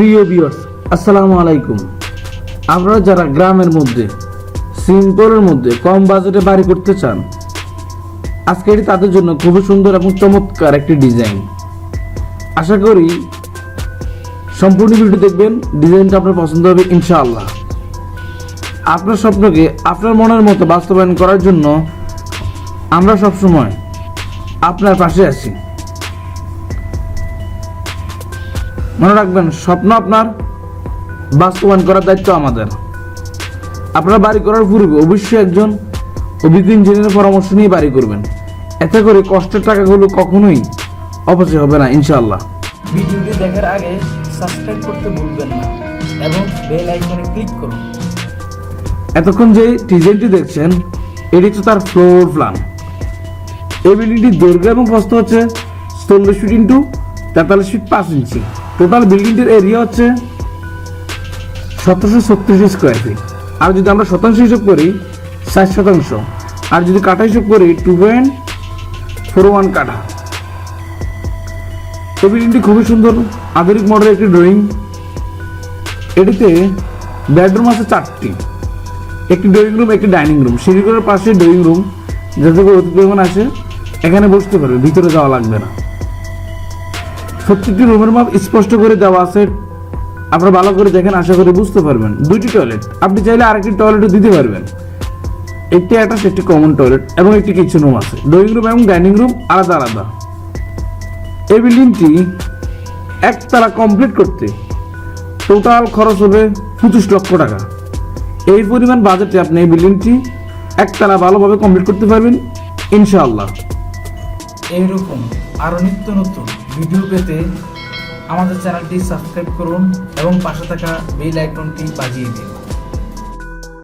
প্রিয় বিয়র্স আসসালামু আলাইকুম। আপনারা যারা গ্রামের মধ্যে সিম্পলের মধ্যে কম বাজেটে বাড়ি করতে চান, আজকে এটি তাদের জন্য খুবই সুন্দর এবং চমৎকার একটি ডিজাইন আশা করি সম্পূর্ণ ভিডিও দেখবেন ডিজাইনটা আপনার পছন্দ হবে, ইনশাআল্লাহ। আপনার স্বপ্নকে আপনার মনের মতো বাস্তবায়ন করার জন্য আমরা সবসময় আপনার পাশে আছি। মনে রাখবেন স্বপ্ন আপনার বাস্তবায়ন করার দায়িত্ব আমাদের। আপনারা বাড়ি করার পূর্বে অবশ্যই একজন অভিজ্ঞ ইঞ্জিনিয়ারের পরামর্শ নিয়ে বাড়ি করবেন। এতে করে কষ্টের টাকাগুলো কখনোই অপচয় হবে না ইনশাআল্লাহ। ভিডিওটি দেখার আগে সাবস্ক্রাইব করতে ভুলবেন না এবং বেল আইকনে ক্লিক করুন। এতক্ষণ যে ডিজাইনটি দেখছেন এটি হচ্ছে তার ফ্লোর প্ল্যান এই বিল্ডিংটির দৈর্ঘ্য এবং প্রস্থ হচ্ছে চল্লিশ ফিট ইন্টু তেতাল্লিশ ফিট পাঁচ ইঞ্চি টোটাল বিল্ডিংটির এরিয়া হচ্ছে সতেরোশো ছত্রিশ স্কোয়ার ফিট আর যদি আমরা শতাংশ হিসাব করি, ষাট শতাংশ। আর যদি কাঠা হিসাব করি টু পয়েন্ট ফোর ওয়ান কাঠা এই বিল্ডিংটি খুবই সুন্দর। আধুনিক মডেলের একটি ড্রয়িং এটিতে বেডরুম আছে চারটি। একটি ড্রয়িং রুম একটি ডাইনিং রুম সিঁড়িঘরের পাশে ড্রয়িং রুম যাতে করে অতিথি আসে। এখানে বসতে পারবে, ভিতরে যাওয়া লাগবে না। প্রত্যেকটি রুমের মাপ স্পষ্ট করে দেওয়া আছে। আপনারা ভালো করে দেখেন, আশা করি বুঝতে পারবেন। দুইটি টয়লেট আপনি চাইলে আরেকটি টয়লেটও দিতে পারবেন। একটি অ্যাটাচ একটি কমন টয়লেট এবং একটি কিচেন রুম আছে। ড্রয়িং রুম এবং ডাইনিং রুম আলাদা আলাদা। এই বিল্ডিংটি একতলা কমপ্লিট করতে টোটাল খরচ হবে পঁচিশ লক্ষ টাকা। এই পরিমাণ বাজেটে আপনি এই বিল্ডিংটি একতলা ভালোভাবে কমপ্লিট করতে পারবেন, ইনশাআল্লাহ। এইরকম আরও নিত্য নতুন ভিডিও পেতে আমাদের চ্যানেলটি সাবস্ক্রাইব করুন এবং পাশে থাকা বেল আইকনটি বাজিয়ে দিন।